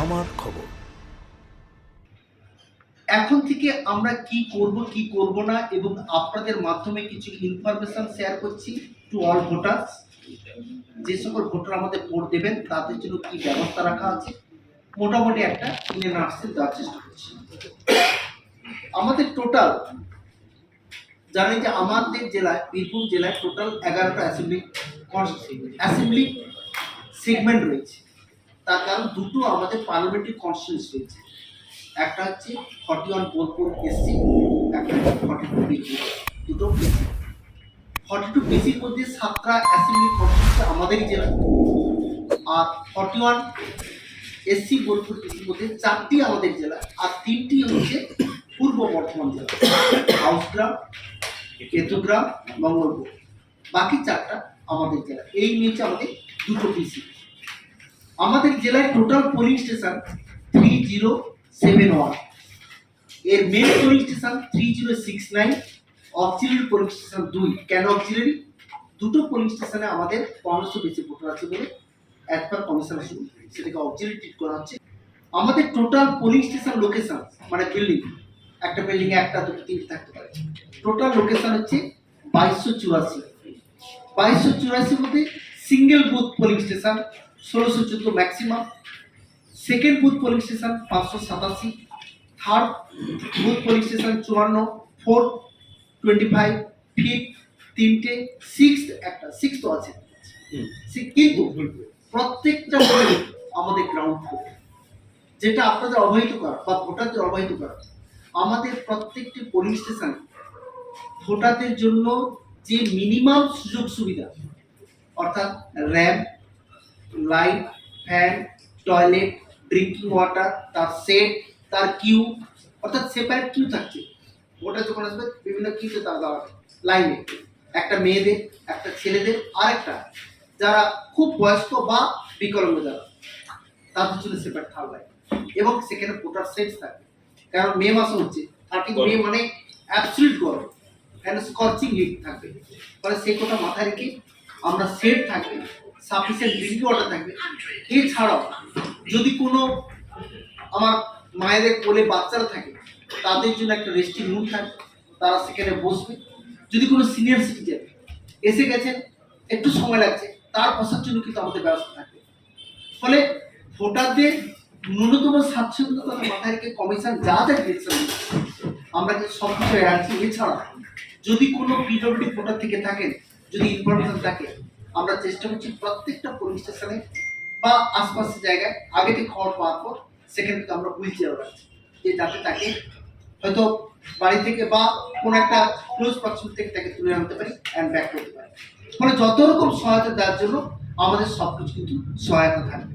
আমার খবর। এখন থেকে আমরা কি করব কি করব না, এবং আপনাদের মাধ্যমে কিছু ইনফরমেশন শেয়ার করছি টু অল ভোটার্স যে সকল ভোটার আমাদের ভোট দেবেন, তাদের জন্য কি ব্যবস্থা রাখা আছে, মোটামুটি একটা ইনে নার্সের দেওয়ার চেষ্টা করছি। আমাদের টোটাল জানেন যে আমাদের জেলায়, বীরভূম জেলায় টোটাল এগারোটা অ্যাসেম্বলি অ্যাসেম্বলি সেগমেন্ট রয়েছে। তার কারণ দুটো আমাদের পার্লামেন্টারি কনস্টিটিউন্স রয়েছে। একটা হচ্ছে ফর্টি ওয়ান বোলপুর এসসি একটা হচ্ছে ফর্টি টু বিসি দুটো ফর্টি টু বিসির মধ্যে সাতটা অ্যাসেম্বলি কনস্টিটিউন্সি আমাদেরই জেলা। আর ফর্টি ওয়ান এসসি বোলপুর এসির মধ্যে চারটি আমাদের জেলা, আর তিনটি হচ্ছে পূর্ব বর্ধমান জেলা। হাউসগ্রাম, কেতুগ্রাম, মঙ্গলপুর। বাকি চারটা আমাদের জেলা। এই নিয়েছে আমাদের দুটো পিসি আমাদের জেলায় total polling station three zero seven ওয়ানের main polling station three zero six nine auxiliary polling station দুই কেন অক্সিলারি দুটো পোলিং স্টেশনে আমাদের পনেরোশো বেশি ভোটার আছে বলে অ্যাজ পার কমিশনার শুরু সেটাকে অক্সিলারি ট্রিট করা হচ্ছে। আমাদের টোটাল পোলিং স্টেশন লোকেশন মানে বিল্ডিং একটা বিল্ডিং এ একটা, দুটো, তিনটে থাকতে পারে। টোটাল লোকেশন হচ্ছে বাইশশো চুরাশি। বাইশশো চুরাশির মধ্যে সিঙ্গেল বুথ পোলিং স্টেশন ষোলোশো চোদ্দ maximum second booth polling station পাঁচশো সাতাশি থার্ড বুথ পোলিং স্টেশন চুয়ান্ন ফোর টোয়েন্টি ফাইভ ফিফথ তিনটে সিক্স একটা সিক্স তো আছে। কিন্তু প্রত্যেকটা আমাদের গ্রাউন্ড ফ্লোর যেটা আপনাদের অবহিত করা বা ভোটারদের অবহিত করা। আমাদের প্রত্যেকটি পোলিং স্টেশনে ভোটারদের জন্য যে মিনিমাম সুযোগ সুবিধা অর্থাৎ ramp light, fan, toilet, drinking water, তার সেট, তার কিউ, অর্থাৎ সেপারেট কিউ থাকছে। ওটা যখন আসবে, বিভিন্ন কিউতে তার দেওয়া লাইনে। একটা মেয়েদের, একটা ছেলেদের আর একটা যারা খুব বয়স্ক বা বিকলাঙ্গ যারা তাদের জন্য সেপারেট থার্ড লাইন। এবং সেখানে ভোটার সেট থাকে। কারণ মে মাসে হচ্ছে থার্টিন মে মানে অ্যাবসলিউট গরম। এন্ড স্কচিং হিট থাকবে। ফলে সেই কথা মাথায় রেখে আমরা সেট থাকবে সাফিসিয়েন্ট ড্রিঙ্কিং ওয়াটার থাকবে এছাড়াও, যদি কোনো আমার মায়েদের কোলে বাচ্চারা থাকে, তাদের জন্য একটা রেস্টিং রুম থাকবে তারা সেখানে বসবে। যদি কোনো সিনিয়র সিটিজেন এসে গেছেন একটু সময় লাগছে, তার বসার জন্য কিন্তু আমাদের ব্যবস্থা থাকবে ফলে ভোটারদের ন্যূনতম স্বাচ্ছন্দ্যতা মাথায় রেখে কমিশন যা যা ডিরেকশন আমরা কিন্তু সব কিছু রাখছি এছাড়া যদি কোনো পিডব্লিউডি ভোটার থেকে থাকেন যদি ইনফরমেশন থাকে, আমরা চেষ্টা করছি প্রত্যেকটা পুলিশ স্টেশনে বা আশপাশের জায়গায় আগে থেকে খবর পাওয়ার পর সেখান থেকে আমরা হুইল চেয়ার রাখছি যে যাতে তাকে হয়তো বাড়ি থেকে বা কোনো একটা ক্লোজ পার্সন থেকে তাকে তুলে আনতে পারি অ্যান্ড ব্যাক করতে পারি। ফলে যত রকম সহায়তা দেওয়ার জন্য আমাদের সব কিছু কিন্তু সহায়তা থাকবে।